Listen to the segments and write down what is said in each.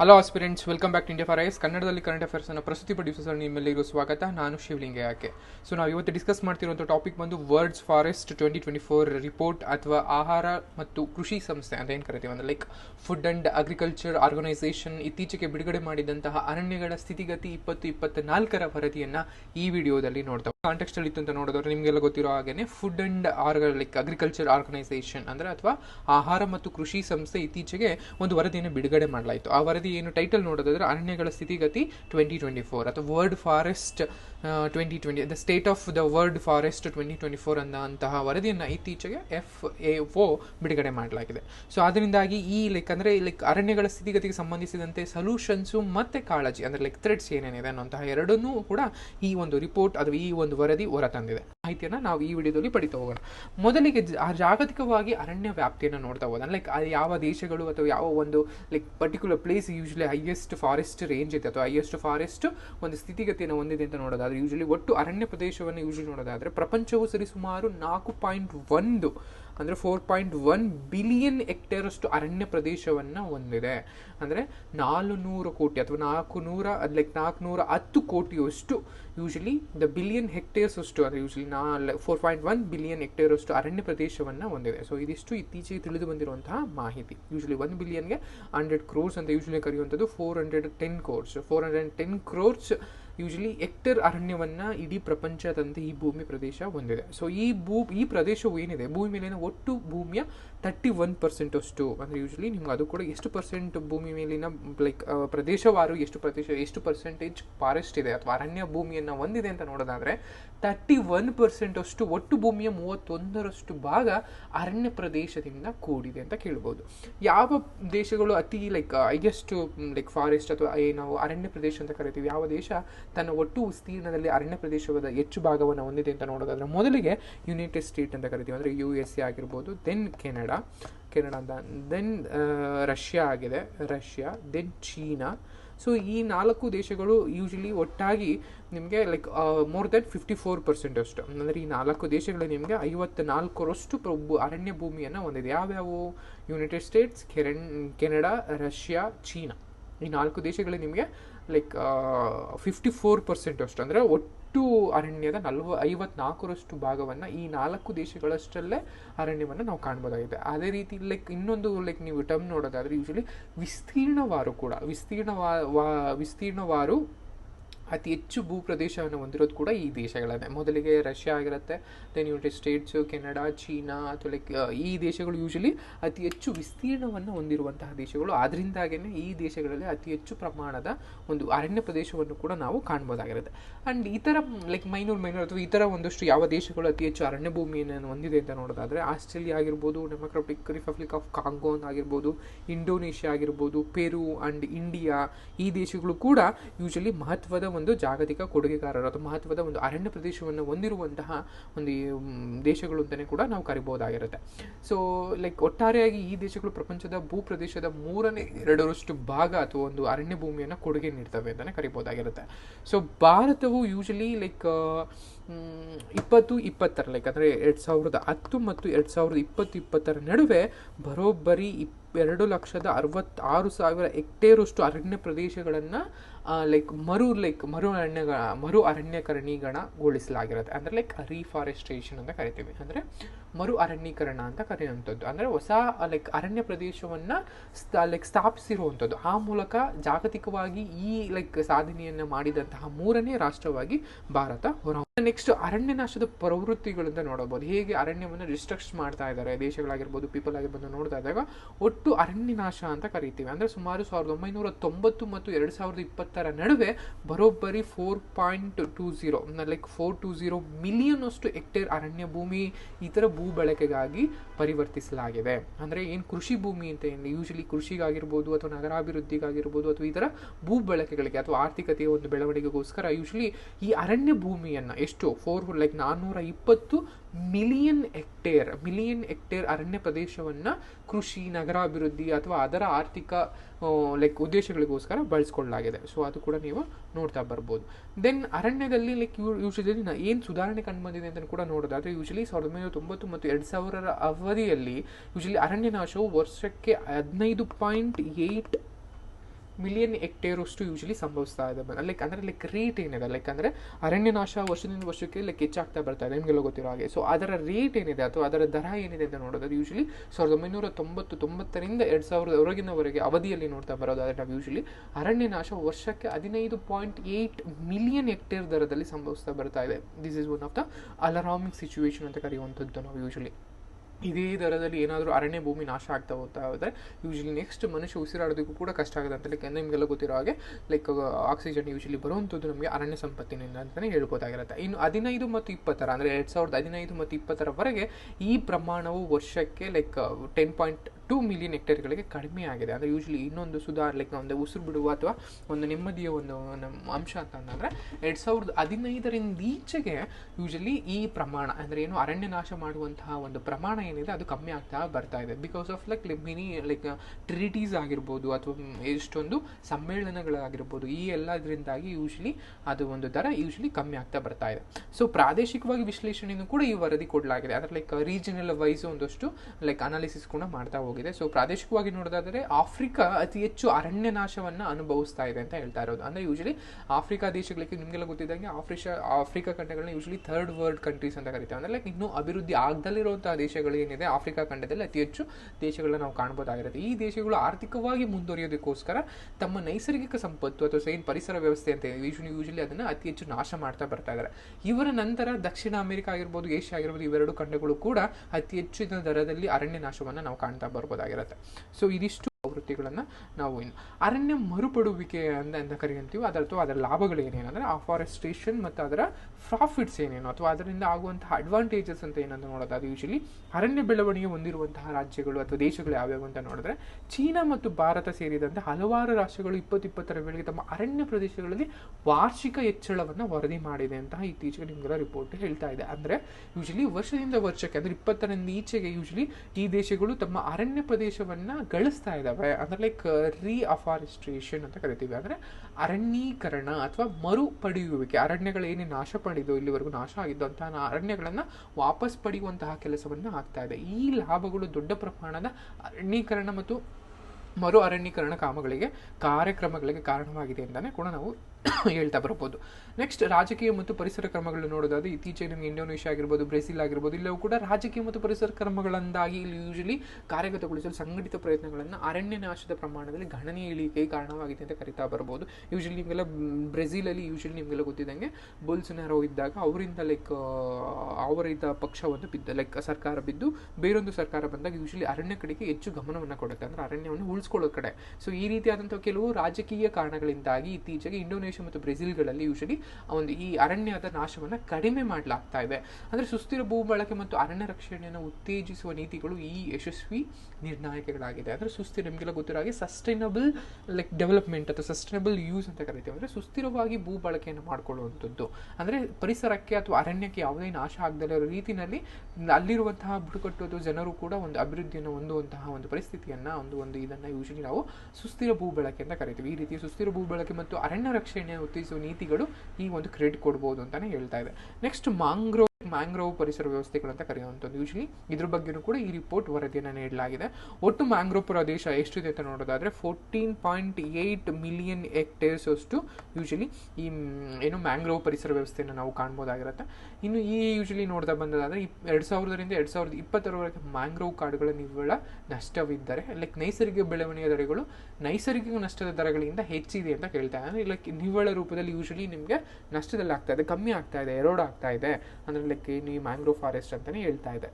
Hello aspirants welcome back to India for IAS ಕನ್ನಡದಲ್ಲಿ current affairs ಅನ್ನು ಪ್ರಸ್ತುತಿ producer ನಿಮ್ಮೆಲ್ಲರಿಗೂ ಸ್ವಾಗತ. ನಾನು ಶಿವಲಿಂಗ ಯಾಕೆ ಸೊ ನಾವು ಇವತ್ತು ಡಿಸ್ಕಸ್ ಮಾಡ್ತಿರುವಂಥ ಟಾಪಿಕ್ ಬಂದು world's forest twenty twenty four report ಅಥವಾ ಆಹಾರ ಮತ್ತು ಕೃಷಿ ಸಂಸ್ಥೆ ಅಂತ ಏನು ಕರಿತೀವಿ ಅಂದರೆ like food and agriculture organisation ಇತ್ತೀಚೆಗೆ ಬಿಡುಗಡೆ ಮಾಡಿದಂತಹ ಅರಣ್ಯಗಳ ಸ್ಥಿತಿಗತಿ ಇಪ್ಪತ್ತು ಇಪ್ಪತ್ತ ನಾಲ್ಕರ ವರದಿಯನ್ನು ಈ ವಿಡಿಯೋದಲ್ಲಿ ನೋಡ್ತಾ ಕಾಂಟೆಕ್ಸ್ಟ್ ಅಲ್ಲಿ ಇತ್ತು ಅಂತ ನೋಡಿದ್ರೆ ನಿಮಗೆಲ್ಲ ಗೊತ್ತಿರೋ ಹಾಗೇನೆ food and organic agriculture organisation ಅಂದರೆ ಅಥವಾ ಆಹಾರ ಮತ್ತು ಕೃಷಿ ಸಂಸ್ಥೆ ಇತ್ತೀಚೆಗೆ ಒಂದು ವರದಿಯನ್ನು ಬಿಡುಗಡೆ ಮಾಡಲಾಯಿತು. ಆ ವರದಿ ಏನು ಟೈಟಲ್ ನೋಡೋದಾದ್ರೆ ಅರಣ್ಯಗಳ ಸ್ಥಿತಿಗತಿ ಟ್ವೆಂಟಿ ಟ್ವೆಂಟಿ ಫೋರ್ ಅಥವಾ world forest twenty twenty the state of the world forest twenty twenty four ಅನ್ನೋಂತಹ ವರದಿಯನ್ನು ಇತ್ತೀಚೆಗೆ ಎಫ್ ಎ ಒ ಬಿಡುಗಡೆ ಮಾಡಲಾಗಿದೆ. ಸೊ ಅದರಿಂದಾಗಿ ಈ ಲೈಕ್ ಅಂದರೆ ಲೈಕ್ ಅರಣ್ಯಗಳ ಸ್ಥಿತಿಗತಿಗೆ ಸಂಬಂಧಿಸಿದಂತೆ ಸೊಲ್ಯೂಷನ್ಸು ಮತ್ತು ಕಾಳಜಿ, ಅಂದರೆ ಲೈಕ್ ಥ್ರೆಡ್ಸ್ ಏನೇನಿದೆ ಅನ್ನೋಂತಹ ಎರಡನ್ನೂ ಕೂಡ ಈ ಒಂದು ರಿಪೋರ್ಟ್ ಅಥವಾ ಈ ಒಂದು ವರದಿ ಹೊರತಂದಿದೆ ಮಾಹಿತಿಯನ್ನು ನಾವು ಈ ವಿಡಿಯೋದಲ್ಲಿ ಪಡಿತಾ ಹೋಗೋಣ. ಮೊದಲಿಗೆ ಜಾಗತಿಕವಾಗಿ ಅರಣ್ಯ ವ್ಯಾಪ್ತಿಯನ್ನು ನೋಡ್ತಾ ಹೋಗೋಣ. ಲೈಕ್ ಯಾವ ದೇಶಗಳು ಅಥವಾ ಯಾವ ಒಂದು like particular place usually highest forest range ಇದೆ ಅಥವಾ ಹೈಯೆಸ್ಟ್ ಫಾರೆಸ್ಟ್ ಒಂದು ಸ್ಥಿತಿಗತಿಯನ್ನು ಹೊಂದಿದೆ ಅಂತ ನೋಡೋದಾದ್ರೆ ಯೂಶಲಿ ಒಟ್ಟು ಅರಣ್ಯ ಪ್ರದೇಶವನ್ನು ಯೂಶಲಿ ನೋಡೋದಾದ್ರೆ ಪ್ರಪಂಚವು ಸರಿಸುಮಾರು ನಾಲ್ಕು ಪಾಯಿಂಟ್ ಒಂದು ಅಂದರೆ ಫೋರ್ ಪಾಯಿಂಟ್ ಒನ್ ಬಿಲಿಯನ್ ಹೆಕ್ಟೇರಷ್ಟು ಅರಣ್ಯ ಪ್ರದೇಶವನ್ನು ಹೊಂದಿದೆ. ಅಂದರೆ ನಾಲ್ನೂರು ಕೋಟಿ ಅಥವಾ ನಾಲ್ಕು ನೂರ ಲೈಕ್ ನಾಲ್ಕುನೂರ ಹತ್ತು ಕೋಟಿಯಷ್ಟು ಯೂಶಲಿ ದ ಬಿಲಿಯನ್ ಹೆಕ್ಟೇರ್ಸ್ ಅಷ್ಟು, ಅಂದರೆ ಯೂಶಲಿ ನಾ four point one billion hectare ಅಷ್ಟು ಅರಣ್ಯ ಪ್ರದೇಶವನ್ನು ಹೊಂದಿದೆ. ಸೊ ಇದಿಷ್ಟು ಇತ್ತೀಚೆಗೆ ತಿಳಿದು ಬಂದಿರುವಂತಹ ಮಾಹಿತಿ. ಯೂಶಲಿ ಒನ್ ಬಿಲಿಯನ್ಗೆ ಹಂಡ್ರೆಡ್ ಕ್ರೋರ್ಸ್ ಅಂತ usually ಕರೆಯುವಂಥದ್ದು four hundred ten crores four hundred ten crores usually hectare ಅರಣ್ಯವನ್ನು ಇಡೀ ಪ್ರಪಂಚದಂತೆ ಈ ಭೂಮಿ ಪ್ರದೇಶ ಹೊಂದಿದೆ. ಸೊ ಈ ಭೂ ಈ ಪ್ರದೇಶವು ಏನಿದೆ? ಭೂಮಿ ಮೇಲಿನ ಒಟ್ಟು ಭೂಮಿಯ ತರ್ಟಿ ಒನ್ ಪರ್ಸೆಂಟ್ ಅಷ್ಟು. ಅಂದರೆ ಯೂಶ್ವಲಿ ನಿಮ್ಗೆ ಅದು ಕೂಡ ಎಷ್ಟು ಪರ್ಸೆಂಟ್ ಭೂಮಿ ಮೇಲಿನ ಲೈಕ್ ಪ್ರದೇಶವಾರು ಎಷ್ಟು ಪ್ರದೇಶ, ಎಷ್ಟು ಪರ್ಸೆಂಟೇಜ್ ಫಾರೆಸ್ಟ್ ಇದೆ ಅಥವಾ ಅರಣ್ಯ ಭೂಮಿಯನ್ನು ಹೊಂದಿದೆ ಅಂತ ನೋಡೋದಾದರೆ, ತರ್ಟಿ ಒನ್ ಪರ್ಸೆಂಟ್ ಅಷ್ಟು ಒಟ್ಟು ಭೂಮಿಯ ಮೂವತ್ತೊಂದರಷ್ಟು ಭಾಗ ಅರಣ್ಯ ಪ್ರದೇಶದಿಂದ ಕೂಡಿದೆ ಅಂತ ಕೇಳ್ಬೋದು. ಯಾವ ದೇಶಗಳು ಅತಿ ಲೈಕ್ ಹೈಯೆಸ್ಟ್ ಲೈಕ್ ಫಾರೆಸ್ಟ್ ಅಥವಾ ನಾವು ಅರಣ್ಯ ಪ್ರದೇಶ ಅಂತ ಕರಿತೀವಿ, ಯಾವ ದೇಶ ತನ್ನ ಒಟ್ಟು ವಿಸ್ತೀರ್ಣದಲ್ಲಿ ಅರಣ್ಯ ಪ್ರದೇಶದ ಹೆಚ್ಚು ಭಾಗವನ್ನು ಹೊಂದಿದೆ ಅಂತ ನೋಡೋದಾದರೆ, ಮೊದಲಿಗೆ ಯುನೈಟೆಡ್ ಸ್ಟೇಟ್ ಅಂತ ಕರಿತೀವಿ. ಅಂದರೆ ಯು ಎಸ್ ಎ ಆಗಿರ್ಬೋದು ದೆನ್ ಕೆನಡಾ ಕೆನಡಾ ಅಂತ. ದೆನ್ ರಷ್ಯಾ ಆಗಿದೆ. Russia then China. ಸೊ ಈ ನಾಲ್ಕು ದೇಶಗಳು ಯೂಶಲಿ ಒಟ್ಟಾಗಿ ನಿಮಗೆ like more than fifty four percent ಅಷ್ಟು. ಅಂದರೆ ಈ ನಾಲ್ಕು ದೇಶಗಳು ನಿಮಗೆ ಪ್ರಭು, ಅರಣ್ಯ ಭೂಮಿಯನ್ನು ಹೊಂದಿದೆ. ಯಾವ್ಯಾವು? ಯುನೈಟೆಡ್ ಸ್ಟೇಟ್ಸ್ ಕೆರನ್ ಕೆನಡಾ ರಷ್ಯಾ, ಚೀನಾ. ಈ ನಾಲ್ಕು ದೇಶಗಳು ನಿಮಗೆ ಲೈಕ್ ಫಿಫ್ಟಿ ಫೋರ್ ಪರ್ಸೆಂಟ್ ಅಷ್ಟು. ಅಂದರೆ ಒಟ್ಟು ಅರಣ್ಯದ ನಲ್ವ ಐವತ್ನಾಲ್ಕರಷ್ಟು ಭಾಗವನ್ನು ಈ ನಾಲ್ಕು ದೇಶಗಳಷ್ಟಲ್ಲೇ ಅರಣ್ಯವನ್ನು ನಾವು ಕಾಣ್ಬೋದಾಗಿದೆ. ಅದೇ ರೀತಿ ಲೈಕ್ ಇನ್ನೊಂದು ಲೈಕ್ ನೀವು ಟರ್ಮ್ ನೋಡೋದಾದರೆ ಯೂಶಲಿ ವಿಸ್ತೀರ್ಣವಾರು ಕೂಡ ವಿಸ್ತೀರ್ಣವಾ ವಿಸ್ತೀರ್ಣವಾರು ಅತಿ ಹೆಚ್ಚು ಭೂ ಪ್ರದೇಶವನ್ನು ಹೊಂದಿರೋದು ಕೂಡ ಈ ದೇಶಗಳನ್ನೇ ಮೊದಲಿಗೆ ರಷ್ಯಾ ಆಗಿರುತ್ತೆ then United States Canada, China, ಅಥವಾ ಲೈಕ್ ಈ ದೇಶಗಳು ಯೂಶಲಿ ಅತಿ ಹೆಚ್ಚು ವಿಸ್ತೀರ್ಣವನ್ನು ಹೊಂದಿರುವಂತಹ ದೇಶಗಳು. ಅದರಿಂದಾಗೇ ಈ ದೇಶಗಳಲ್ಲಿ ಅತಿ ಹೆಚ್ಚು ಪ್ರಮಾಣದ ಒಂದು ಅರಣ್ಯ ಪ್ರದೇಶವನ್ನು ಕೂಡ ನಾವು ಕಾಣ್ಬೋದಾಗಿರುತ್ತೆ. ಆ್ಯಂಡ್ ಇತರ ಲೈಕ್ ಮೈನೂರ್ ಮೈನೂರ್ ಅಥವಾ ಥರ ಒಂದಷ್ಟು ಯಾವ ದೇಶಗಳು ಅತಿ ಹೆಚ್ಚು ಅರಣ್ಯ ಭೂಮಿಯನ್ನು ಹೊಂದಿದೆ ಅಂತ ನೋಡೋದಾದರೆ, ಆಸ್ಟ್ರೇಲಿಯಾ ಆಗಿರ್ಬೋದು, ಡೆಮೊಕ್ರಾಟಿಕ್ ರಿಪಬ್ಲಿಕ್ ಆಫ್ ಕಾಂಗೋ ಆಗಿರ್ಬೋದು, ಇಂಡೋನೇಷ್ಯಾ ಆಗಿರ್ಬೋದು, ಪೆರು ಆ್ಯಂಡ್ ಇಂಡಿಯಾ ಈ ದೇಶಗಳು ಕೂಡ ಯೂಶಲಿ ಮಹತ್ವದ ಒಂದು ಜಾಗತಿಕ ಕೊಡುಗೆಗಾರರು ಅಥವಾ ಮಹತ್ವದ ಒಂದು ಅರಣ್ಯ ಪ್ರದೇಶವನ್ನು ಹೊಂದಿರುವಂತಹ ಒಂದು ದೇಶಗಳು ಅಂತಲೇ ಕೂಡ ನಾವು ಕರಿಬೋದಾಗಿರುತ್ತೆ ಸೊ ಲೈಕ್ ಒಟ್ಟಾರೆಯಾಗಿ ಈ ದೇಶಗಳು ಪ್ರಪಂಚದ ಭೂ ಪ್ರದೇಶದ ಮೂರನೇ ಎರಡರಷ್ಟು ಭಾಗ ಅಥವಾ ಒಂದು ಅರಣ್ಯ ಭೂಮಿಯನ್ನು ಕೊಡುಗೆ ನೀಡ್ತವೆ ಅಂತಲೇ ಕರಿಬೋದಾಗಿರುತ್ತೆ ಸೊ ಭಾರತವು ಯೂಶಲಿ ಲೈಕ್ ಇಪ್ಪತ್ತು ಇಪ್ಪತ್ತರ ಲೈಕ್ ಅಂದರೆ ಎರಡು ಸಾವಿರದ ಹತ್ತು ಮತ್ತು ಎರಡು ಸಾವಿರದ ಇಪ್ಪತ್ತು ಇಪ್ಪತ್ತರ ನಡುವೆ ಬರೋಬ್ಬರಿ ಇಪ್ ಎರಡು ಲಕ್ಷದ ಅರವತ್ತಾರು ಸಾವಿರ ಹೆಕ್ಟೇರಷ್ಟು ಅರಣ್ಯ ಪ್ರದೇಶಗಳನ್ನು ಲೈಕ್ ಮರು ಲೈಕ್ ಮರು ಅರಣ್ಯ ಮರು ಅರಣ್ಯಕರಣೀಕರಣಗೊಳಿಸಲಾಗಿರುತ್ತೆ ಅಂದರೆ ಲೈಕ್ ರೀಫಾರೆಸ್ಟೇಷನ್ ಅಂತ ಕರಿತೀವಿ. ಅಂದರೆ ಮರು ಅರಣ್ಯೀಕರಣ ಅಂತ ಕರೆಯುವಂಥದ್ದು. ಅಂದರೆ ಹೊಸ ಲೈಕ್ ಅರಣ್ಯ ಪ್ರದೇಶವನ್ನು ಲೈಕ್ ಸ್ಥಾಪಿಸಿರುವಂಥದ್ದು. ಆ ಮೂಲಕ ಜಾಗತಿಕವಾಗಿ ಈ ಲೈಕ್ ಸಾಧನೆಯನ್ನು ಮಾಡಿದಂತಹ ಮೂರನೇ ರಾಷ್ಟ್ರವಾಗಿ ಭಾರತ ಹೊರ ನೆಕ್ಸ್ಟ್ ಅರಣ್ಯ ನಾಶದ ಪ್ರವೃತ್ತಿಗಳಿಂದ ನೋಡಬಹುದು. ಹೇಗೆ ಅರಣ್ಯವನ್ನು ರಿಸ್ಟ್ರಕ್ಟ್ ಮಾಡ್ತಾ ಇದ್ದಾರೆ, ದೇಶಗಳಾಗಿರ್ಬೋದು ಪೀಪಲ್ ಆಗಿರ್ಬೋದು ನೋಡ್ತಾ ಇದ್ದಾಗ ಒಟ್ಟು ಅರಣ್ಯ ನಾಶ ಅಂತ ಕರಿತೀವಿ. ಅಂದರೆ ಸುಮಾರು ಸಾವಿರದ ಒಂಬೈನೂರ ತೊಂಬತ್ತು ಮತ್ತು ಎರಡು ಸಾವಿರದ ಇಪ್ಪತ್ತರ ನಡುವೆ ಬರೋಬ್ಬರಿ four point two zero like four two zero million ಅಷ್ಟು ಹೆಕ್ಟೇರ್ ಅರಣ್ಯ ಭೂಮಿ ಇತರ ಭೂ ಬಳಕೆಗಾಗಿ ಪರಿವರ್ತಿಸಲಾಗಿದೆ. ಅಂದರೆ ಏನು ಕೃಷಿ ಭೂಮಿ ಅಂತ ಏನು ಯೂಶಲಿ ಕೃಷಿಗಾಗಿರ್ಬೋದು ಅಥವಾ ನಗರಾಭಿವೃದ್ಧಿಗಾಗಿರ್ಬೋದು ಅಥವಾ ಇತರ ಭೂ ಬಳಕೆಗಳಿಗೆ ಅಥವಾ ಆರ್ಥಿಕತೆಯ ಒಂದು ಬೆಳವಣಿಗೆಗೋಸ್ಕರ ಯೂಶಲಿ ಈ ಅರಣ್ಯ ಭೂಮಿಯನ್ನು ಎಷ್ಟು ಫೋರ್ ಲೈಕ್ ನಾನ್ನೂರ ಇಪ್ಪತ್ತು ಮಿಲಿಯನ್ ಹೆಕ್ಟೇರ್ ಮಿಲಿಯನ್ ಹೆಕ್ಟೇರ್ ಅರಣ್ಯ ಪ್ರದೇಶವನ್ನು ಕೃಷಿ, ನಗರಾಭಿವೃದ್ಧಿ ಅಥವಾ ಅದರ ಆರ್ಥಿಕ ಲೈಕ್ ಉದ್ದೇಶಗಳಿಗೋಸ್ಕರ ಬಳಸ್ಕೊಳ್ಳಲಾಗಿದೆ. ಸೊ ಅದು ಕೂಡ ನೀವು ನೋಡ್ತಾ ಬರ್ಬೋದು. ದೆನ್ ಅರಣ್ಯದಲ್ಲಿ ಲೈಕ್ ಯೂಶಲಿ ಏನು ಸುಧಾರಣೆ ಕಂಡು ಬಂದಿದೆ ಅಂತ ಕೂಡ ನೋಡೋದಾದ್ರೆ ಯೂಶಲಿ ಸಾವಿರದ ಒಂಬೈನೂರ ತೊಂಬತ್ತು ಮತ್ತು ಎರಡು ಸಾವಿರರ ಅವಧಿಯಲ್ಲಿ ಯೂಶಲಿ ಅರಣ್ಯ ನಾಶವು ವರ್ಷಕ್ಕೆ ಹದಿನೈದು ಪಾಯಿಂಟ್ ಏಯ್ಟ್ ಮಿಲಿಯನ್ ಹೆಕ್ಟೇರಷ್ಟು ಯೂಶಲಿ ಸಂಭವಿಸ್ತಾ ಇದೆ ಲೈಕ್ ಅಂದರೆ ಲೈಕ್ ರೇಟ್ ಏನಿದೆ? ಲೈಕ್ ಅಂದರೆ, ಅರಣ್ಯನಾಶ ವರ್ಷದಿಂದ ವರ್ಷಕ್ಕೆ ಲೈಕ್ ಹೆಚ್ಚಾಗ್ತಾ ಬರ್ತಾ ಇದೆ. ನಿಮಗೆಲ್ಲ ಗೊತ್ತಿರೋ ಹಾಗೆ. ಸೊ ಅದರ ರೇಟ್ ಏನಿದೆ ಅಥವಾ ಅದರ ದರ ಏನಿದೆ ಅಂತ ನೋಡೋದು ಯೂಶಲಿ ಸಾವಿರದ ಒಂಬೈನೂರ ತೊಂಬತ್ತು, ತೊಂಬತ್ತರಿಂದ ಎರಡು ಸಾವಿರದ ಹೊರಗಿನವರೆಗೆ ಅವಧಿಯಲ್ಲಿ ನೋಡ್ತಾ ಬರೋದಾದ್ರೆ ನಾವು ಯೂಶಲಿ ಅರಣ್ಯನಾಶ ವರ್ಷಕ್ಕೆ ಹದಿನೈದು ಪಾಯಿಂಟ್ ಏಯ್ಟ್ ಮಿಲಿಯನ್ ಹೆಕ್ಟೇರ್ ದರದಲ್ಲಿ ಸಂಭವಿಸ್ತಾ ಬರ್ತಾ ಇದೆ. This is one of the alarming situation ಅಂತ ಕರೆಯುವಂಥದ್ದು ನಾವು ಯೂಶಲಿ ಇದೇ ದರದಲ್ಲಿ ಏನಾದರೂ ಅರಣ್ಯ ಭೂಮಿ ನಾಶ ಆಗ್ತಾ ಹೋಗ್ತಾ ಹೋದರೆ ಯೂಶಲಿ ನೆಕ್ಸ್ಟ್ ಮನುಷ್ಯ ಉಸಿರಾಡೋದಕ್ಕೂ ಕೂಡ ಕಷ್ಟ ಆಗುತ್ತೆ ಅಂತ ಲೈಕ್ ನಿಮಗೆಲ್ಲ ಗೊತ್ತಿರೋ ಹಾಗೆ ಲೈಕ್ ಆಕ್ಸಿಜನ್ ಯೂಶಲಿ ಬರುವಂಥದ್ದು ನಮಗೆ ಅರಣ್ಯ ಸಂಪತ್ತಿನಿಂದ ಅಂತಲೇ ಹೇಳ್ಬೋದಾಗಿರುತ್ತೆ. ಇನ್ನು ಹದಿನೈದು ಮತ್ತು ಇಪ್ಪತ್ತರ ಅಂದರೆ ಎರಡು ಸಾವಿರದ ಹದಿನೈದು ಮತ್ತು ಇಪ್ಪತ್ತರವರೆಗೆ ಈ ಪ್ರಮಾಣವು ವರ್ಷಕ್ಕೆ like ten point two million ಹೆಕ್ಟೇರ್ಗಳಿಗೆ ಕಡಿಮೆ ಆಗಿದೆ. ಅಂದರೆ ಯೂಶ್ವಲಿ ಇನ್ನೊಂದು ಸುಧಾರ ಲೈಕ್ ಒಂದು ಉಸಿರು ಬಿಡುವ ಅಥವಾ ಒಂದು ನೆಮ್ಮದಿಯ ಒಂದು ಅಂಶ ಅಂತಂದರೆ ಎರಡು ಸಾವಿರದ ಹದಿನೈದರಿಂದ ಈಚೆಗೆ ಯೂಶಲಿ ಈ ಪ್ರಮಾಣ, ಅಂದರೆ ಏನು ಅರಣ್ಯ ನಾಶ ಮಾಡುವಂತಹ ಒಂದು ಪ್ರಮಾಣ ಏನಿದೆ ಅದು ಕಮ್ಮಿ ಆಗ್ತಾ ಬರ್ತಾ ಇದೆ. Because of like mini like treaties ಆಗಿರ್ಬೋದು ಅಥವಾ ಎಷ್ಟೊಂದು ಸಮ್ಮೇಳನಗಳಾಗಿರ್ಬೋದು, ಈ ಎಲ್ಲದರಿಂದಾಗಿ ಯೂಶ್ವಲಿ ಅದು ಒಂದು ದರ ಯೂಶಲಿ ಕಮ್ಮಿ ಆಗ್ತಾ ಬರ್ತಾ ಇದೆ. ಸೊ ಪ್ರಾದೇಶಿಕವಾಗಿ ವಿಶ್ಲೇಷಣೆಯನ್ನು ಕೂಡ ಈ ವರದಿ ಕೊಡಲಾಗಿದೆ. ಅಂದರೆ ಲೈಕ್ ರೀಜನಲ್ ವೈಸ್ ಒಂದಷ್ಟು ಲೈಕ್ ಅನಾಲಿಸಿಸ್ ಕೂಡ ಮಾಡ್ತಾ ಹೋಗಿದೆ ಸೊ ಪ್ರಾದೇಶಿಕವಾಗಿ ನೋಡೋದಾದರೆ ಆಫ್ರಿಕಾ ಅತಿ ಹೆಚ್ಚು ಅರಣ್ಯ ನಾಶವನ್ನು ಅನುಭವಿಸ್ತಾ ಇದೆ ಅಂತ ಹೇಳ್ತಾ ಇರೋದು. ಅಂದರೆ ಯೂಶಲಿ ಆಫ್ರಿಕಾ ದೇಶಗಳಿಗೆ ನಿಮಗೆಲ್ಲ ಗೊತ್ತಿದ್ದಂಗೆ ಆಫ್ರಿಷಾ, ಆಫ್ರಿಕಾ ಖಂಡಗಳನ್ನ ಯೂಶಲಿ ಥರ್ಡ್ ವರ್ಲ್ಡ್ ಕಂಟ್ರೀಸ್ ಅಂತ ಕರಿತೇವೆ. ಅಂದರೆ ಲೈಕ್ ಇನ್ನೂ ಅಭಿವೃದ್ಧಿ ಆಗದಲ್ಲಿರುವಂತಹ ದೇಶಗಳು ಏನಿದೆ, ಆಫ್ರಿಕಾ ಖಂಡದಲ್ಲಿ ಅತಿ ಹೆಚ್ಚು ದೇಶಗಳನ್ನ ನಾವು ಕಾಣ್ಬೋದಾಗಿರುತ್ತೆ. ಈ ದೇಶಗಳು ಆರ್ಥಿಕವಾಗಿ ಮುಂದುವರಿಯೋದಕ್ಕೋಸ್ಕರ ತಮ್ಮ ನೈಸರ್ಗಿಕ ಸಂಪತ್ತು ಅಥವಾ ಸೇನ್ ಪರಿಸರ ವ್ಯವಸ್ಥೆ ಅಂತ ಯೂಶಲಿ ಯೂಶಲಿ ಅದನ್ನು ಅತಿ ಹೆಚ್ಚು ನಾಶ ಮಾಡ್ತಾ ಬರ್ತಾ ಇದ್ದಾರೆ ಇವರ ನಂತರ ದಕ್ಷಿಣ ಅಮೆರಿಕ ಆಗಿರ್ಬೋದು, ಏಷ್ಯಾ ಆಗಿರ್ಬೋದು, ಇವೆರಡು ಖಂಡಗಳು ಕೂಡ ಅತಿ ಹೆಚ್ಚಿನ ದರದಲ್ಲಿ ಅರಣ್ಯ ನಾಶವನ್ನು ನಾವು ಕಾಣ್ತಾ ಬರ್ಬೋದಾಗಿರುತ್ತೆ. ಸೊ ಇದಿಷ್ಟು ಪ್ರವೃತ್ತಿಗಳನ್ನು ನಾವು ಅರಣ್ಯ ಮರುಪಡುವಿಕೆ ಅಂತ ಅಂತ ಕರೆಯಂತೀವಿ ಅದರ ಅಥವಾ ಅದರ ಲಾಭಗಳು ಆ ಫಾರೆಸ್ಟ್ರೇಷನ್ ಮತ್ತು ಅದರ ಪ್ರಾಫಿಟ್ಸ್ ಏನೇನು? ಅಥವಾ ಅದರಿಂದ ಆಗುವಂತಹ ಅಡ್ವಾಂಟೇಜಸ್ ಅಂತ ಏನಂತ ನೋಡೋದು ಅದು ಯೂಶಲಿ ಅರಣ್ಯ ಬೆಳವಣಿಗೆ ಹೊಂದಿರುವಂತಹ ರಾಜ್ಯಗಳು ಅಥವಾ ದೇಶಗಳು ಯಾವ್ಯಾವು ಅಂತ ನೋಡಿದ್ರೆ ಚೀನಾ ಮತ್ತು ಭಾರತ ಸೇರಿದಂತೆ ಹಲವಾರು ರಾಷ್ಟ್ರಗಳು ಇಪ್ಪತ್ತು ಇಪ್ಪತ್ತರ ವೇಳೆಗೆ ತಮ್ಮ ಅರಣ್ಯ ಪ್ರದೇಶಗಳಲ್ಲಿ ವಾರ್ಷಿಕ ಹೆಚ್ಚಳವನ್ನು ವರದಿ ಮಾಡಿದೆ ಅಂತ ಇತ್ತೀಚೆಗೆ ನಿಮ್ಗೆಲ್ಲ ರಿಪೋರ್ಟ್ ಹೇಳ್ತಾ ಇದೆ. ಅಂದರೆ ಯೂಶಲಿ ವರ್ಷದಿಂದ ವರ್ಷಕ್ಕೆ, ಅಂದರೆ ಇಪ್ಪತ್ತರಿಂದ ಈಚೆಗೆ ಯೂಶಲಿ ಈ ದೇಶಗಳು ತಮ್ಮ ಅರಣ್ಯ ಪ್ರದೇಶವನ್ನು ಗಳಿಸ್ತಾ ಇದ್ದಾವೆ ಅಂದರೆ ಲೈಕ್ ರೀ ಅಫಾರೆಸ್ಟ್ರೇಷನ್ ಅಂತ ಕರಿತೀವಿ. ಅಂದರೆ ಅರಣ್ಯೀಕರಣ ಅಥವಾ ಮರು ಪಡೆಯುವಿಕೆ ಅರಣ್ಯಗಳು ಏನೇ ನಾಶ ಪಡೆದು ಇಲ್ಲಿವರೆಗೂ ನಾಶ ಆಗಿದ್ದಂತಹ ಅರಣ್ಯಗಳನ್ನು ವಾಪಸ್ ಪಡೆಯುವಂತಹ ಕೆಲಸವನ್ನು ಆಗ್ತಾ ಇದೆ. ಈ ಲಾಭಗಳು ದೊಡ್ಡ ಪ್ರಮಾಣದ ಅರಣ್ಯೀಕರಣ ಮತ್ತು ಮರು ಅರಣ್ಯೀಕರಣ ಕಾಮಗಳಿಗೆ, ಕಾರ್ಯಕ್ರಮಗಳಿಗೆ ಕಾರಣವಾಗಿದೆ ಅಂತಲೇ ಕೂಡ ನಾವು ಹೇಳ್ತಾ ಬರ್ಬೋದು. ನೆಕ್ಸ್ಟ್ ರಾಜಕೀಯ ಮತ್ತು ಪರಿಸರ ಕ್ರಮಗಳು ನೋಡೋದಾದ್ರೆ ಇತ್ತೀಚೆಗೆ ನಿಮಗೆ ಇಂಡೋನೇಷ್ಯಾ ಆಗಿರ್ಬೋದು ಬ್ರೆಜಿಲ್ ಆಗಿರ್ಬೋದು, ಇಲ್ಲವೂ ಕೂಡ ರಾಜಕೀಯ ಮತ್ತು ಪರಿಸರ ಕ್ರಮಗಳಿಂದಾಗಿ ಇಲ್ಲಿ ಯೂಶಲಿ ಕಾರ್ಯಗತಗೊಳಿಸಲು ಸಂಘಟಿತ ಪ್ರಯತ್ನಗಳನ್ನು ಅರಣ್ಯ ನಾಶದ ಪ್ರಮಾಣದಲ್ಲಿ ಗಣನೀಯ ಇಳಿಕೆಗೆ ಕಾರಣವಾಗಿದೆ ಅಂತ ಕರಿತಾ ಬರ್ಬೋದು. ಯೂಶಲಿ ನಿಮಗೆಲ್ಲ ಬ್ರೆಜಿಲಲ್ಲಿ ಯೂಶಲಿ ನಿಮಗೆಲ್ಲ ಗೊತ್ತಿದ್ದಂಗೆ ಬೊಲ್ಸನಾರೋ ಇದ್ದಾಗ ಅವರಿಂದ ಲೈಕ್ ಅವರಿದ್ದ ಪಕ್ಷ ಒಂದು ಬಿದ್ದ ಲೈಕ್ ಸರ್ಕಾರ ಬಿದ್ದು, ಬೇರೊಂದು ಸರ್ಕಾರ ಬಂದಾಗ ಯೂಶಲಿ ಅರಣ್ಯ ಕಡೆಗೆ ಹೆಚ್ಚು ಗಮನವನ್ನು ಕೊಡುತ್ತೆ. ಅಂದರೆ ಅರಣ್ಯವನ್ನು ಉಳಿಸ್ಕೊಳ್ಳೋ ಕಡೆ. ಸೊ ಈ ರೀತಿಯಾದಂಥ ಕೆಲವು ರಾಜಕೀಯ ಕಾರಣಗಳಿಂದಾಗಿ ಇತ್ತೀಚೆಗೆ ಇಂಡೋನೇಷ್ಯಾ ಮತ್ತು ಬ್ರೆಜಿಲ್ಗಳಲ್ಲಿ ಯೂಶಲಿ ಒಂದು ಈ ಅರಣ್ಯದ ನಾಶವನ್ನು ಕಡಿಮೆ ಮಾಡಲಾಗ್ತಾ ಇದೆ. ಅಂದರೆ ಸುಸ್ಥಿರ ಭೂ ಬಳಕೆ ಮತ್ತು ಅರಣ್ಯ ರಕ್ಷಣೆಯನ್ನು ಉತ್ತೇಜಿಸುವ ನೀತಿಗಳು ಈ ಯಶಸ್ವಿ ನಿರ್ಣಾಯಕಗಳಾಗಿದೆ. ಅಂದರೆ ಸುಸ್ಥಿರ ನಿಮಗೆಲ್ಲ ಗೊತ್ತಿರೋ ಹಾಗೆ ಸಸ್ಟೈನಬಲ್ ಲೈಕ್ ಡೆವಲಪ್ಮೆಂಟ್ ಅಥವಾ ಸಸ್ಟೈನಬಲ್ ಯೂಸ್ ಅಂತ ಕರಿತೀವಿ. ಅಂದರೆ ಸುಸ್ಥಿರವಾಗಿ ಭೂ ಬಳಕೆಯನ್ನು ಮಾಡಿಕೊಳ್ಳುವಂಥದ್ದು. ಅಂದರೆ ಪರಿಸರಕ್ಕೆ ಅಥವಾ ಅರಣ್ಯಕ್ಕೆ ಯಾವುದೇ ನಾಶ ಆಗದಲ್ಲೋ ರೀತಿಯಲ್ಲಿ ಅಲ್ಲಿರುವಂತಹ ಬುಡಕಟ್ಟು ಜನರು ಕೂಡ ಒಂದು ಅಭಿವೃದ್ಧಿಯನ್ನು ಹೊಂದುವಂತಹ ಒಂದು ಪರಿಸ್ಥಿತಿಯನ್ನು, ಒಂದು ಒಂದು ಇದನ್ನು ಯೂಶಲಿ ನಾವು ಸುಸ್ಥಿರ ಭೂ ಬಳಕೆ ಅಂತ ಕರಿತೀವಿ. ಈ ರೀತಿ ಸುಸ್ಥಿರ ಭೂ ಬಳಕೆ ಮತ್ತು ಅರಣ್ಯ ರಕ್ಷಣೆ ಉತ್ತೇಜಿಸುವ ನೀತಿಗಳು ಈ ಒಂದು ಕ್ರೆಡಿಟ್ ಕೊಡ್ಬೋದು ಅಂತಾನೆ ಹೇಳ್ತಾ ಇದೆ. ನೆಕ್ಸ್ಟ್ ಮಾಂಗ್ರೋ ಮ್ಯಾಂಗ್ರೋವ್ ಪರಿಸರ ವ್ಯವಸ್ಥೆಗಳು ಅಂತ ಕರೆಯುವಂಥದ್ದು. ಯೂಶಲಿ ಇದ್ರ ಬಗ್ಗೆನೂ ಕೂಡ ಈ ರಿಪೋರ್ಟ್ ವರದಿಯನ್ನು ನೀಡಲಾಗಿದೆ. ಒಟ್ಟು ಮ್ಯಾಂಗ್ರೋವ್ ಪ್ರದೇಶ ಎಷ್ಟಿದೆ ಅಂತ ನೋಡೋದಾದ್ರೆ fourteen point eight million hectares ಅಷ್ಟು ಯೂಶಲಿ ಈ ಏನು ಮ್ಯಾಂಗ್ರೋವ್ ಪರಿಸರ ವ್ಯವಸ್ಥೆಯನ್ನು ನಾವು ಕಾಣ್ಬೋದಾಗಿರುತ್ತೆ. ಇನ್ನು ಈ ಯೂಶಲಿ ನೋಡ್ತಾ ಬಂದದಾದ್ರೆ ಎರಡು ಸಾವಿರದಿಂದ ಎರಡು ಸಾವಿರದ ಇಪ್ಪತ್ತರವರೆಗೆ ಮ್ಯಾಂಗ್ರೋವ್ ಕಾಡುಗಳ ನಿವ್ವಳ ನಷ್ಟವಿದ್ದರೆ ಲೈಕ್ ನೈಸರ್ಗಿಕ ಬೆಳವಣಿಗೆ ದರಗಳು ನೈಸರ್ಗಿಕ ನಷ್ಟದ ದರಗಳಿಂದ ಹೆಚ್ಚಿದೆ ಅಂತ ಕೇಳ್ತಾ ಇದ್ದಾರೆ ಲೈಕ್ ನಿವ್ವಳ ರೂಪದಲ್ಲಿ ಯೂಶಲಿ ನಿಮಗೆ ನಷ್ಟದಲ್ಲಿ ಆಗ್ತಾ ಇದೆ, ಕಮ್ಮಿ ಆಗ್ತಾ ಇದೆ, ಎರೋಡ್ ಆಗ್ತಾ ಇದೆ. ಅಂದರೆ ಲೈಕ್ ಏನು ಈ ಮ್ಯಾಂಗ್ರೋವ್ ಫಾರೆಸ್ಟ್ ಅಂತಲೇ ಹೇಳ್ತಾ ಇದೆ.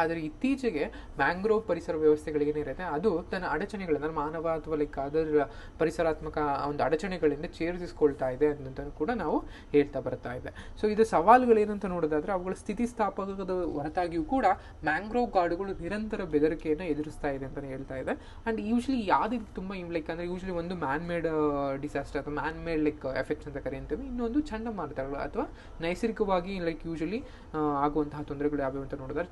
ಆದರೆ ಇತ್ತೀಚೆಗೆ ಮ್ಯಾಂಗ್ರೋವ್ ಪರಿಸರ ವ್ಯವಸ್ಥೆಗಳಿಗೆ ಏನಿರುತ್ತೆ, ಅದು ತನ್ನ ಅಡಚಣೆಗಳನ್ನು, ಮಾನವ ಅಥವಾ ಲೈಕ್ ಅದರ ಪರಿಸರಾತ್ಮಕ ಒಂದು ಅಡಚಣೆಗಳಿಂದ ಚೇರ್ಸಿಸ್ಕೊಳ್ತಾ ಇದೆ ಅಂತ ಕೂಡ ನಾವು ಹೇಳ್ತಾ ಬರ್ತಾ ಇದೆ. ಸೊ ಇದು ಸವಾಲುಗಳೇನಂತ ನೋಡೋದಾದ್ರೆ, ಅವುಗಳ ಸ್ಥಿತಿಸ್ಥಾಪಕದ ಹೊರತಾಗಿಯೂ ಕೂಡ ಮ್ಯಾಂಗ್ರೋವ್ ಕಾಡುಗಳು ನಿರಂತರ ಬೆದರಿಕೆಯನ್ನು ಎದುರಿಸ್ತಾ ಇದೆ ಅಂತಲೇ ಹೇಳ್ತಾ ಇದೆ. ಆ್ಯಂಡ್ ಯೂಶ್ವಲಿ ಯಾವ್ದು ತುಂಬ ಲೈಕ್ ಅಂದರೆ ಯೂಶ್ವಲಿ ಒಂದು ಮ್ಯಾನ್ ಮೇಡ್ ಡಿಸಾಸ್ಟರ್ ಅಥವಾ ಮ್ಯಾನ್ ಮೇಡ್ ಲೈಕ್ ಎಫೆಕ್ಟ್ಸ್ ಅಂತ ಕರೆಯುತ್ತೇವೆ. ಇನ್ನೊಂದು ಚಂಡಮಾರುತಗಳು ಅಥವಾ ನೈಸರ್ಗಿಕವಾಗಿ ಲೈಕ್ ಯೂಶ್ವಲಿ ಆಗುವಂತಹ ತೊಂದರೆಗಳು ಯಾವ್ಯಾವ ಅಂತ ನೋಡಿದ್ರೆ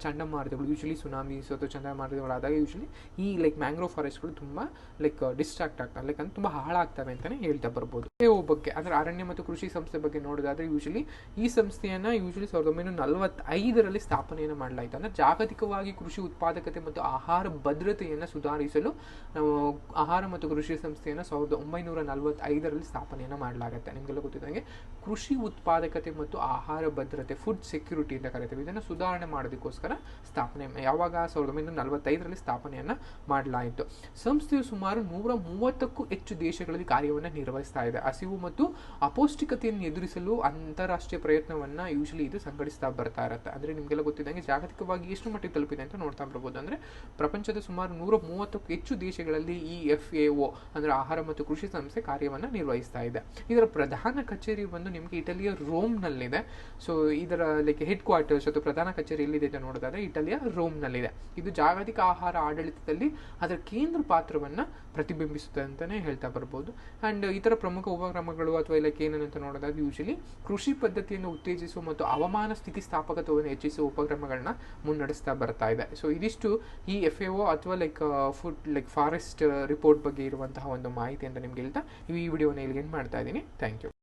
ಚಂಡಮಾರುತಗಳು ಯೂಶಲಿ ಸುನಾಮೀಸ್ ಅಥವಾ ಚಂಡಮಾರುತಗಳಾದಾಗ ಯೂಶಲಿ ಈ ಲೈಕ್ ಮ್ಯಾಂಗ್ರೋವ್ ಫಾರೆಸ್ಟ್ಗಳು ತುಂಬ ಲೈಕ್ ಡಿಸ್ಟ್ರಾಕ್ಟ್ ಆಗ್ತವೆ ಲೈಕ್ ಅಂದ್ರೆ ತುಂಬ ಹಾಳಾಗ್ತವೆ ಅಂತಲೇ ಹೇಳ್ತಾ ಬರ್ಬೋದು. ಎ ಬಗ್ಗೆ, ಅಂದರೆ ಅರಣ್ಯ ಮತ್ತು ಕೃಷಿ ಸಂಸ್ಥೆ ಬಗ್ಗೆ ನೋಡೋದಾದ್ರೆ ಯೂಶಲಿ ಈ ಸಂಸ್ಥೆಯನ್ನು ಯೂಶಲಿ ಸಾವಿರದ ಒಂಬೈನೂರ ನಲವತ್ತೈದರಲ್ಲಿ ಸ್ಥಾಪನೆಯನ್ನು ಮಾಡಲಾಯಿತು. ಅಂದರೆ ಜಾಗತಿಕವಾಗಿ ಕೃಷಿ ಉತ್ಪಾದಕತೆ ಮತ್ತು ಆಹಾರ ಭದ್ರತೆಯನ್ನು ಸುಧಾರಿಸಲು ಆಹಾರ ಮತ್ತು ಕೃಷಿ ಸಂಸ್ಥೆಯನ್ನು ಸಾವಿರದ ಒಂಬೈನೂರ ನಲವತ್ತೈದರಲ್ಲಿ ಸ್ಥಾಪನೆಯನ್ನು ಮಾಡಲಾಗುತ್ತೆ. ನಿಮಗೆಲ್ಲ ಗೊತ್ತಿದ್ದಂಗೆ ಕೃಷಿ ಉತ್ಪಾದಕತೆ ಮತ್ತು ಆಹಾರ ಭದ್ರತೆ ಫುಡ್ ಸೆಕ್ಯೂರಿಟಿ ಅಂತ ಕರಿತೀವಿ. ಇದನ್ನು ಸುಧಾರಣೆ ಮಾಡೋದಕ್ಕೋಸ್ಕರ ಸ್ಥಾಪನೆ, ಯಾವಾಗ ಸಾವಿರದ ಒಂಬೈನೂರ ನಲವತ್ತೈದರಲ್ಲಿ ಸ್ಥಾಪನೆಯನ್ನು ಮಾಡಲಾಯಿತು. ಸಂಸ್ಥೆಯು ಸುಮಾರು ನೂರ ಮೂವತ್ತಕ್ಕೂ ಹೆಚ್ಚು ದೇಶಗಳಲ್ಲಿ ಕಾರ್ಯವನ್ನು ನಿರ್ವಹಿಸ್ತಾ ಇದೆ. ಹಸಿವು ಮತ್ತು ಅಪೌಷ್ಟಿಕತೆಯನ್ನು ಎದುರಿಸಲು ಅಂತಾರಾಷ್ಟ್ರೀಯ ಪ್ರಯತ್ನವನ್ನು ಯೂಶಲಿ ಇದು ಸಂಘಟಿಸ್ತಾ ಬರ್ತಾ ಇರುತ್ತೆ. ಅಂದರೆ ನಿಮಗೆಲ್ಲ ಗೊತ್ತಿದ್ದಂಗೆ ಜಾಗತಿಕವಾಗಿ ಎಷ್ಟು ಮಟ್ಟಿಗೆ ತಲುಪಿದೆ ಅಂತ ನೋಡ್ತಾ ಬರ್ಬೋದು. ಅಂದರೆ ಪ್ರಪಂಚದ ಸುಮಾರು ನೂರ ಮೂವತ್ತಕ್ಕೂ ಹೆಚ್ಚು ದೇಶಗಳಲ್ಲಿ ಈ ಎಫ್ ಎ ಒ ಅಂದರೆ ಆಹಾರ ಮತ್ತು ಕೃಷಿ ಸಂಸ್ಥೆ ಕಾರ್ಯವನ್ನು ನಿರ್ವಹಿಸ್ತಾ ಇದೆ. ಇದರ ಪ್ರಧಾನ ಕಚೇರಿ ಬಂದು ನಿಮಗೆ ಇಟಲಿಯ ರೋಮ್ನಲ್ಲಿದೆ. ಸೊ ಇದರ ಲೈಕ್ ಹೆಡ್ ಕ್ವಾರ್ಟರ್ಸ್ ಅಥವಾ ಪ್ರಧಾನ ಕಚೇರಿ ಎಲ್ಲಿದೆ ಅಂತ ನೋಡೋದಾದ್ರೆ ಇಟಲಿಯ ರೋಮ್ನಲ್ಲಿದೆ. ಇದು ಜಾಗತಿಕ ಆಹಾರ ಆಡಳಿತದಲ್ಲಿ ಅದರ ಕೇಂದ್ರ ಪಾತ್ರವನ್ನು ಪ್ರತಿಬಿಂಬಿಸುತ್ತೆ ಅಂತಲೇ ಹೇಳ್ತಾ ಬರ್ಬೋದು. ಆ್ಯಂಡ್ ಇತರ ಪ್ರಮುಖ ಉಪಕ್ರಮಗಳು ಅಥವಾ ಲೈಕ್ ಏನಂತ ನೋಡೋದಾದ್ರೆ ಯೂಶಲಿ ಕೃಷಿ ಪದ್ಧತಿಯನ್ನು ಉತ್ತೇಜಿಸುವ ಮತ್ತು ಹವಾಮಾನ ಸ್ಥಿತಿಸ್ಥಾಪಕತ್ವವನ್ನು ಹೆಚ್ಚಿಸುವ ಉಪಕ್ರಮಗಳನ್ನ ಮುನ್ನಡೆಸ್ತಾ ಬರ್ತಾ ಇದೆ. ಸೊ ಇದಿಷ್ಟು ಈ ಎಫ್ ಎ ಒ ಅಥವಾ like food like forest report ಬಗ್ಗೆ ಇರುವಂತಹ ಒಂದು ಮಾಹಿತಿ ಅಂತ ನಿಮ್ಗೆ ಹೇಳ್ತಾ ಈ ವಿಡಿಯೋನ ಇಲ್ಲಿಗೆ ಮಾಡ್ತಾ ಇದ್ದೀನಿ. Thank you